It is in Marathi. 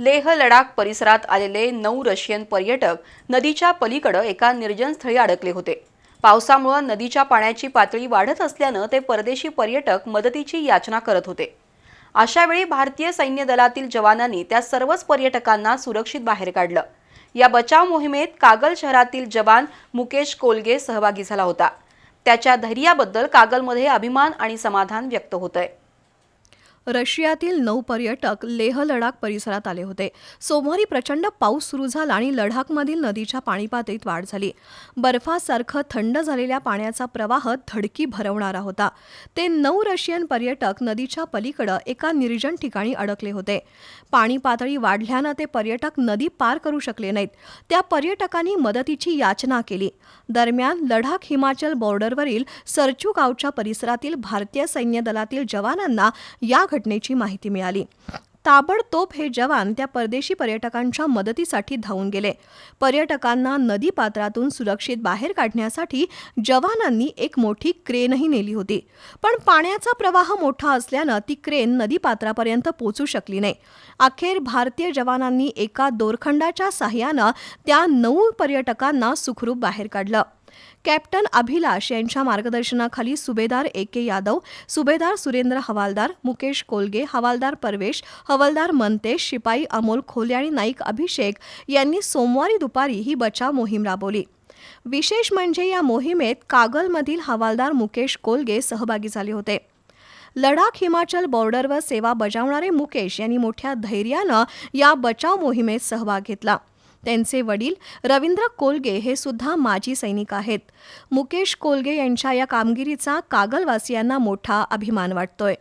लेह लडाख परिसरात आलेले नऊ रशियन पर्यटक नदीच्या पलीकडं एका निर्जन स्थळी अडकले होते. पावसामुळे नदीच्या पाण्याची पातळी वाढत असल्यानं ते परदेशी पर्यटक मदतीची याचना करत होते. अशावेळी भारतीय सैन्य दलातील जवानांनी त्या सर्वच पर्यटकांना सुरक्षित बाहेर काढलं. या बचाव मोहिमेत कागल शहरातील जवान मुकेश कोलगे सहभागी झाला होता. त्याच्या धैर्याबद्दल कागलमध्ये अभिमान आणि समाधान व्यक्त होतंय. रशियातील नऊ पर्यटक लेह लडाख परिसरात आले होते. सोमवारी प्रचंड पाऊस सुरू झाला आणि लडाखमधील नदीच्या पाणीपातळीत वाढ झाली. बर्फासारखं थंड झालेल्या पाण्याचा प्रवाह धडकी भरवणारा होता. ते नऊ रशियन पर्यटक नदीच्या पलीकडं एका निर्जन ठिकाणी अडकले होते. पाणी पातळी वाढल्यानं ते पर्यटक नदी पार करू शकले नाहीत. त्या पर्यटकांनी मदतीची याचना केली. दरम्यान लडाख हिमाचल बॉर्डरवरील सरचू गावच्या परिसरातील भारतीय सैन्य दलातील जवानांना या घटनेची माहिती मिळाली. ताबडतोब हे जवान त्या परदेशी पर्यटकांच्या मदतीसाठी धावून गेले. पर्यटकांना नदी पात्रातून सुरक्षित बाहेर काढण्यासाठी जवानांनी एक मोठी क्रेनही नेली होती. पण पाण्याचा प्रवाह मोठा असल्यानं ती क्रेन नदीपात्रापर्यंत पोचू शकली नाही. अखेर भारतीय जवानांनी एका दोरखंडाच्या साह्यानं त्या नऊ पर्यटकांना सुखरूप बाहेर काढलं. कॅप्टन अभिलाष यांच्या मार्गदर्शनाखाली सुभेदार ए के यादव सुभेदार सुरेंद्र हवालदार मुकेश कोलगे हवालदार परवेश हवालदार मनतेश शिपाई अमोल खोले आणि नाईक अभिषेक यांनी सोमवारी दुपारी ही बचाव मोहीम राबवली. विशेष म्हणजे या मोहिमेत कागलमधील हवालदार मुकेश कोलगे सहभागी झाले होते. लडाख हिमाचल बॉर्डरवर सेवा बजावणारे मुकेश यांनी मोठ्या धैर्यानं या बचाव मोहिमेत सहभाग घेतला. त्यांचे वडील रवींद्र कोलगे हे सुद्धा माजी सैनिक आहेत. मुकेश कोलगे यांच्या या कामगिरीचा कागलवासियांना मोठा अभिमान वाटतोय.